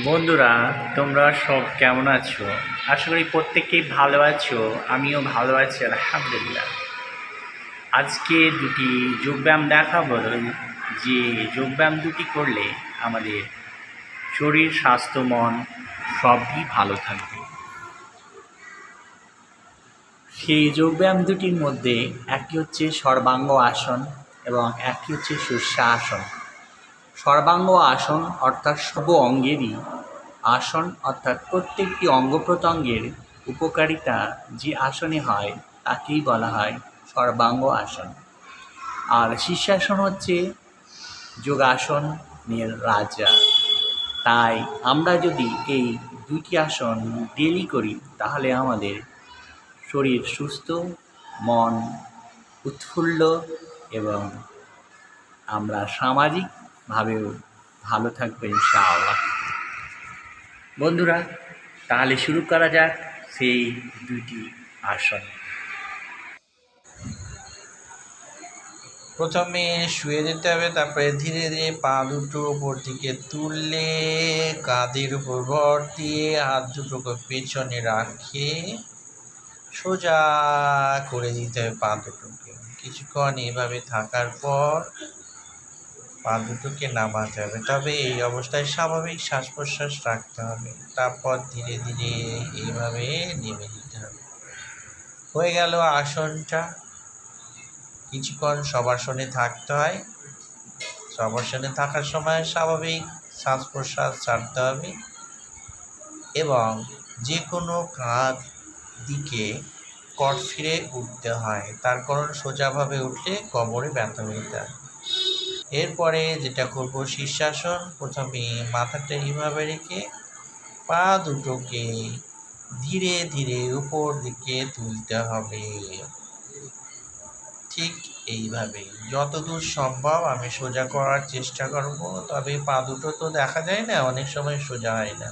বন্ধুরা, তোমরা সব কেমন আছো? আশা করি প্রত্যেকেই ভালো আছো, আমিও ভালো আছি, আলহামদুলিল্লাহ। আজকে দুটি যোগব্যায়াম দেখাবো, যে যোগব্যায়াম দুটি করলে আমাদের শরীর, স্বাস্থ্য, মন সবই ভালো থাকবে। সেই যোগব্যায়াম দুটির মধ্যে একটি হচ্ছে সর্বাঙ্গ আসন এবং একটি হচ্ছে শস্যা আসন সর্বাঙ্গ আসন অর্থাৎ সর্ব অঙ্গেরই আসন অর্থাৎ প্রত্যেকটি অঙ্গ প্রত্যঙ্গের উপকারিতা যে আসনে হয় তাকেই বলা হয় সর্বাঙ্গ আসন। আর শীর্ষাসন হচ্ছে যোগাসন যোগাসনের রাজা। তাই আমরা যদি এই দুটি আসন ডেলি করি, তাহলে আমাদের শরীর সুস্থ, মন উৎফুল্ল এবং আমরা সামাজিকভাবেও ভালো থাকবে ইনশাআল্লাহ। বন্ধুরা, তাহলে শুরু করা যাক সেই দুইটি আসন। প্রথমে শুয়ে যেতে হবে, তারপরে ধীরে ধীরে পা দুটো উপর দিকে তুললে কাঁধের উপর ভর দিয়ে হাত দুটোকে পেছনে রাখে। সোজা করে দিতে হবে পা দুটোকে। কিছুক্ষণ এভাবে থাকার পর পা দুটোকে নামাতে হবে। তবে এই অবস্থায় স্বাভাবিক শ্বাস প্রশ্বাস রাখতে হবে। তারপর ধীরে ধীরে এইভাবে নেমে দিতে হবে। হয়ে গেল আসনটা। কিছুক্ষণ সবাসনে থাকতে হয়। সবাসনে থাকার সময় স্বাভাবিক শ্বাস প্রশ্বাস ছাড়তে হবে এবং যে কোনো কাঁধ দিকে কট ফিরে উঠতে হয়। তার কারণ সোজাভাবে উঠলে কবরে ব্যথা হয়ে যায়। এরপরে যেটা করব, শীর্ষাসন, প্রথমে মাথাটা এইভাবে রেখে পা দুটোকে ধীরে ধীরে উপর দিকে তুলতে হবে। ঠিক এইভাবে। যতদূর সম্ভব আমি সোজা করার চেষ্টা করব, তবে পা দুটো তো দেখা যায় না, অনেক সময় সোজা হয় না।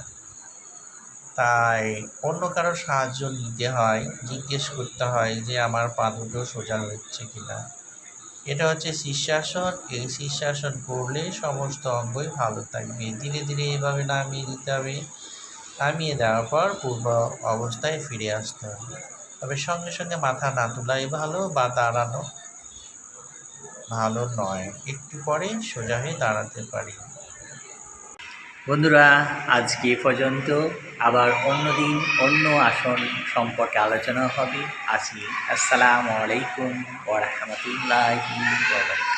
তাই অন্য কারও সাহায্য নিতে হয়, জিজ্ঞেস করতে হয় যে আমার পা দুটো সোজা হচ্ছে কিনা। এটা হচ্ছে শীর্ষাসন, এই শীর্ষাসন করলে সমস্ত অঙ্গই ভালো থাকবে। ধীরে ধীরে এভাবে নামিয়ে দিতে হবে। নামিয়ে দেওয়ার পর পূর্ব অবস্থায় ফিরে আসতে হবে। তবে সঙ্গে সঙ্গে মাথা না তোলাই ভালো বা দাঁড়ানো ভালো নয়। একটু পরে সোজা হয়ে দাঁড়াতে পারি। বন্ধুরা, আজকে পর্যন্ত। আবার অন্য দিন, অন্য আসন সম্পর্কে আলোচনা হবে। আসি। আসসালামু আলাইকুম ওয়া রাহমাতুল্লাহি ওয়া বারাকাতুহু।